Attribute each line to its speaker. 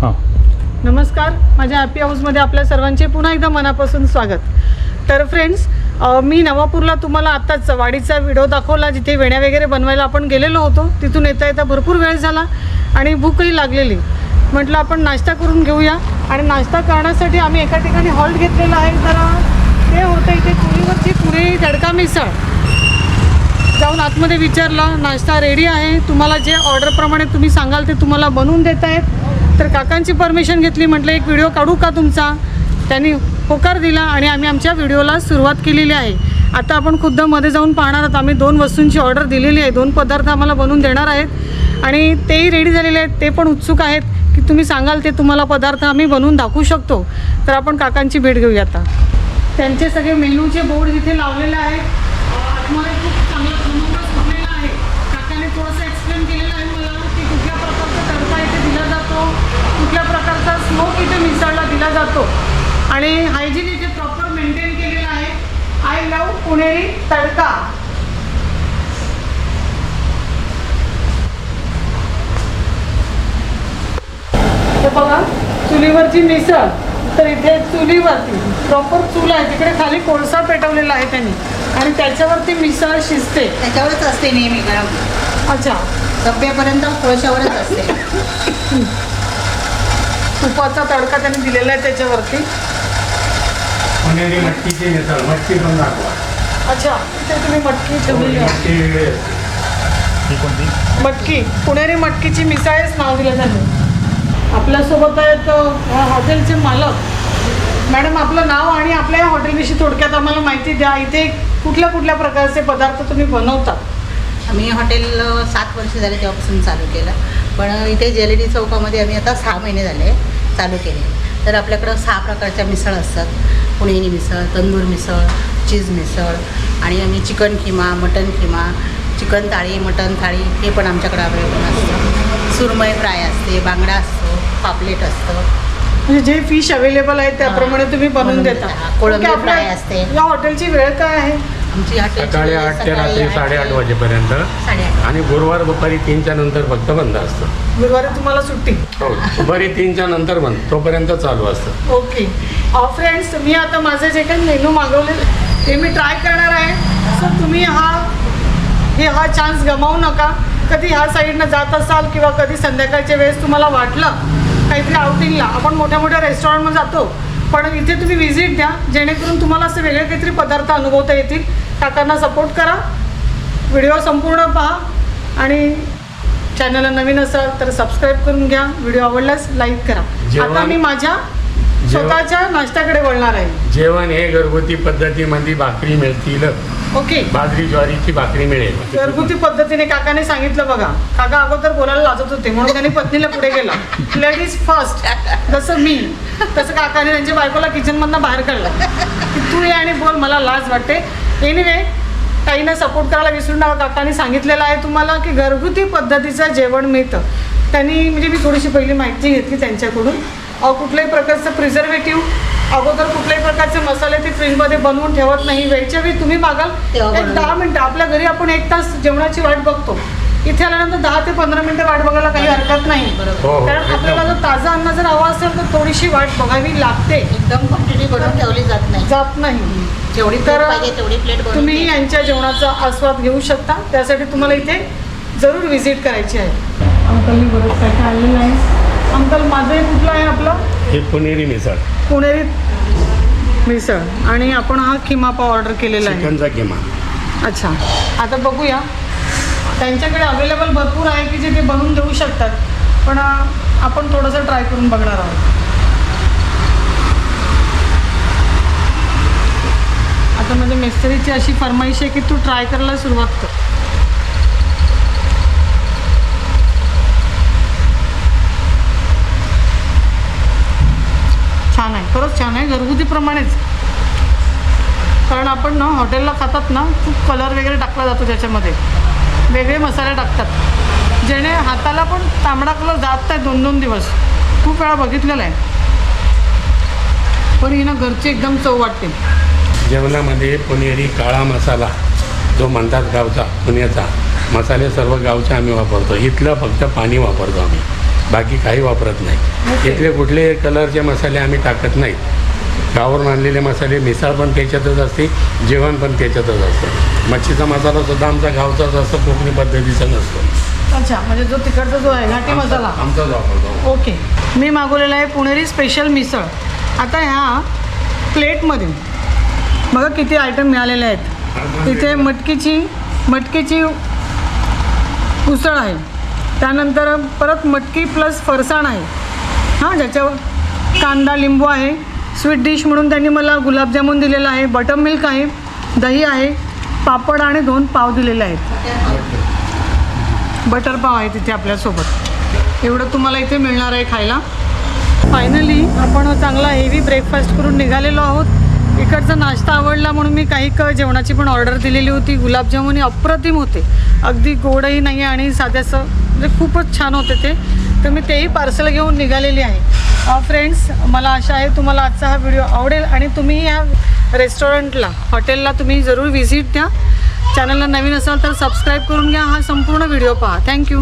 Speaker 1: हां.
Speaker 2: नमस्कार माझ्या हॅपी हाऊसमध्ये आपल्या सर्वांचे पुन्हा एकदा मनापासून स्वागत. तर फ्रेंड्स मी नवापूरला तुम्हाला आत्ताच वाडीचा व्हिडिओ दाखवला जिथे वेण्या वगैरे बनवायला आपण गेलेलो होतो. तिथून येता येता भरपूर वेळ झाला आणि भूकही लागलेली. म्हटलं आपण नाश्ता करून घेऊया. आणि नाश्ता करण्यासाठी आम्ही एका ठिकाणी हॉल्ट घेतलेला आहे. तर ते होतं इथे चुलीवरची पुणे तडका मिसळ. जाऊन आतमध्ये विचारलं नाश्ता रेडी आहे. तुम्हाला जे ऑर्डरप्रमाणे तुम्ही सांगाल ते तुम्हाला बनवून देत आहेत तर काकांची परमिशन घेतली म्हटलं एक व्हिडिओ काढू का तुमचा? त्यांनी होकार दिला आणि आम्ही आमच्या व्हिडिओला सुरुवात केलेली आहे. आता आपण खुद्दमध्ये जाऊन पाहणार आहोत. आम्ही दोन वस्तूंची ऑर्डर दिलेली आहे. दोन पदार्थ आम्हाला बनवून देणार आहेत. आणि तेही रेडी झालेले आहेत. ते पण उत्सुक आहेत की तुम्ही सांगाल ते तुम्हाला पदार्थ आम्ही बनवून दाखवू शकतो. तर आपण काकांची भेट घेऊया आता. त्यांचे सगळे मेनूचे बोर्ड इथे लावलेले आहेत. अं, आतमध्ये खूप चांगलं बंदोबस्त बनलेला आहे काकाने थोडंसं एक्सप्लेन केलेलं आहे मला की कुठल्या प्रकारचा तडका इथे दिला जातो कुठल्या प्रकारचा स्मोक इथे मिसळला दिला जातो आणि हायजीन इथे प्रॉपर मेंटेन केलेलं आहे. आय लव पुणेरी तडका. बघा चुलीवरची मिसळ. तर इथे चुलीवरती प्रॉपर चूल आहे. तिकडे खाली कोळसा पेटवलेला आहे त्यांनी. आणि त्याच्यावरती मिसळ शिजते.
Speaker 3: त्याच्यावरच असते नेहमी गरम.
Speaker 2: अच्छा.
Speaker 3: सभ्यपर्यंत कोळशावरच असते.
Speaker 2: तुपाचा तडका त्यांनी दिलेला आहे त्याच्यावरती.
Speaker 1: पुणेरी मटकीची मिसळ मटकी पण दाखवा.
Speaker 2: अच्छा इथे तुम्ही मटकी ठेवलेली आहे.
Speaker 1: मटकी ही कोणती?
Speaker 2: मटकी पुणेरी मटकीची मिसळच नाव दिलं त्यांनी आपल्यासोबत आहेत अ, हॉटेलचे मालक. मॅडम आपलं नाव आणि आपल्या या हॉटेलविषयी थोडक्यात आम्हाला माहिती द्या. इथे कुठल्या कुठल्या प्रकारचे पदार्थ तुम्ही बनवतात?
Speaker 3: आम्ही हॉटेल अ, सात वर्ष झाले तेव्हापासून चालू केलं. पण इथे जेलेडी चौकामध्ये आम्ही आता सहा महिने झाले चालू केले. तर आपल्याकडं सहा प्रकारच्या मिसळ असतात. पुणेरी मिसळ तंदूर मिसळ चीज मिसळ आणि आम्ही chicken keema mutton keema chicken thali mutton thali हे पण आमच्याकडे अवेलेबल असतं. सुरमई फ्राय असते बांगडा असतो पापलेट असतं.
Speaker 2: म्हणजे जे फिश अवेलेबल आहे त्याप्रमाणे तुम्ही बनवून देता.
Speaker 3: कोळंबी फ्राय असते.
Speaker 2: या हॉटेलची वेळ काय आहे?
Speaker 3: आमची
Speaker 1: सकाळी आठ ते रात्री
Speaker 3: आठ
Speaker 1: साडेआठ वाजेपर्यंत
Speaker 3: साडेआठ.
Speaker 1: आणि गुरुवार दुपारी तीनच्या नंतर फक्त बंद असतं.
Speaker 2: गुरुवारी तुम्हाला सुट्टी.
Speaker 1: हो दुपारी तीनच्या नंतर बंद तोपर्यंत चालू असतं.
Speaker 2: ओके. फ्रेंड्स मी आता माझे जे काही मेनू मागवले ते मी ट्राय करणार आहे. सो तुम्ही हा हे हा चान्स गमावू नका. कधी ह्या साईडनं जात असाल किंवा कधी संध्याकाळच्या वेळेस तुम्हाला वाटलं काहीतरी आउटिंगला आपण मोठ्या मोठ्या रेस्टॉरंटमध्ये जातो. पण इथे तुम्ही व्हिजिट द्या जेणेकरून तुम्हाला असे वेगळे काहीतरी पदार्थ अनुभवता येतील. काकांना सपोर्ट करा. व्हिडिओ संपूर्ण पहा आणि चॅनलला नवीन असाल तर सबस्क्राईब करून घ्या. व्हिडिओ आवडल्यास लाईक करा. आता मी माझ्या स्वतःच्या नाश्त्याकडे वळणार आहे.
Speaker 1: जेवण हे घरगुती पद्धतीमध्ये भाकरी मिळतील.
Speaker 2: ओके
Speaker 1: बाजरी ज्वारीची भाकरी मिळेल.
Speaker 2: घरगुती पद्धतीने काकाने सांगितलं बघा. काका अगोदर बोलायला लाजत होते म्हणून त्यांनी पत्नीला पुढे गेला. लेडीज फर्स्ट जसं मी तसं काकाने त्यांच्या बायकोला किचनमधनं बाहेर काढलं. की तू ये आणि बोल मला लाज वाटते. एनिवे ताईनं सपोर्ट करायला विसरू नका काकाने सांगितलेलं आहे तुम्हाला की घरगुती पद्धतीचं जेवण मिळतं. त्यांनी म्हणजे मी थोडीशी पहिली माहिती घेतली त्यांच्याकडून. कुठल्याही प्रकारचं प्रिझर्वेटिव्ह अगोदर कुठल्याही प्रकारचे मसाले ते फ्रीजमध्ये बनवून ठेवत नाही. वेळच्या वेळी तुम्ही मागाल एक दहा मिनटं. आपल्या घरी आपण एक तास जेवणाची वाट बघतो. इथे आल्यानंतर दहा ते पंधरा मिनिटं वाट बघायला काही हरकत नाही.
Speaker 3: बरोबर.
Speaker 1: हो, हो,
Speaker 2: कारण. आपल्याला जर ताजं अन्न जर हवं असेल तर थोडीशी वाट बघावी लागते.
Speaker 3: एकदम क्वांटिटी बनवून ठेवली जात नाही.
Speaker 2: जात नाही.
Speaker 3: जेवढी
Speaker 2: तर
Speaker 3: तेवढी प्लेट
Speaker 2: तुम्ही. यांच्या जेवणाचा आस्वाद घेऊ शकता. त्यासाठी तुम्हाला इथे जरूर व्हिजिट करायची आहे. अंकलनी बरंच काय काय आलेलं आहे अंकल माझं हे कुठलं आहे आपलं?
Speaker 1: हे पुणेरी मिसळ.
Speaker 2: पुणेरी मिसळ. आणि आपण हा किमा पाव ऑर्डर केलेला आहे.
Speaker 1: चिकनचा किमा
Speaker 2: अच्छा. आता बघूया. त्यांच्याकडे अवेलेबल भरपूर आहे की जे ते बनवून देऊ शकतात. पण आपण थोडंसं ट्राय करून बघणार आहोत. आता माझ्या मिस्त्रीची अशी फरमाईश आहे की तू ट्राय करायला सुरुवात कर. छान आहे. खरंच छान आहे. घरगुतीप्रमाणेच. कारण आपण ना हॉटेलला खातात ना खूप कलर वगैरे टाकला जातो त्याच्यामध्ये. वेगळे मसाले टाकतात. जेणे हाताला पण तांबडा कलर जात नाही दोन दोन दिवस. खूप वेळा बघितलेलं आहे. पण ही ना घरची एकदम चव वाटते.
Speaker 1: जेवणामध्ये पुणेरी काळा मसाला जो म्हणतात गावचा पुण्याचा मसाले सर्व गावचे आम्ही वापरतो. इथलं फक्त पाणी वापरतो आम्ही. बाकी काही वापरत नाही. इथले कुठले कलरचे मसाले आम्ही टाकत नाहीत गावावरून आणलेले मसाले मिसळ पण त्याच्यातच असते जेवण पण त्याच्यातच असतं. मच्छीचा मसाला सुद्धा आमचा गावचाच असतो कोकणी पद्धतीचा नसतो.
Speaker 2: अच्छा म्हणजे जो तिकडचा जो आहे घाटी मसाला?
Speaker 1: आमचाच वापरतो
Speaker 2: ओके. मी मागवलेला आहे पुणेरी स्पेशल मिसळ. आता ह्या प्लेटमध्ये बघा किती आयटम मिळालेले आहेत. इथे मटकीची मटकीची उसळ आहे. त्यानंतर परत मटकी प्लस फरसाण आहे. हां ज्याच्यावर कांदा लिंबू आहे. स्वीट डिश म्हणून त्यांनी मला गुलाबजामुन दिलेलं आहे बटर मिल्क आहे दही आहे पापड आणि दोन पाव दिलेले आहेत. बटर पाव आहे तिथे आपल्यासोबत. एवढं तुम्हाला इथे मिळणार आहे खायला. फायनली आपण चांगला हेवी ब्रेकफास्ट करून निघालेलो आहोत. इकडचा नाश्ता आवडला म्हणून मी काही क जेवणाची पण ऑर्डर दिलेली होती. गुलाबजामुन हे अप्रतिम होते. अगदी गोडही नाही आणि साध्याचं म्हणजे खूपच छान होते ते. तर मी तेही पार्सल घेऊन निघालेली आहे. फ्रेंड्स मला आशा आहे तुम्हाला आजचा हा व्हिडिओ आवडेल आणि तुम्ही या रेस्टॉरंटला हॉटेलला तुम्ही जरूर व्हिजिट द्या. चॅनलला नवीन असाल तर सबस्क्राईब करून घ्या. हा संपूर्ण व्हिडिओ पहा. थँक्यू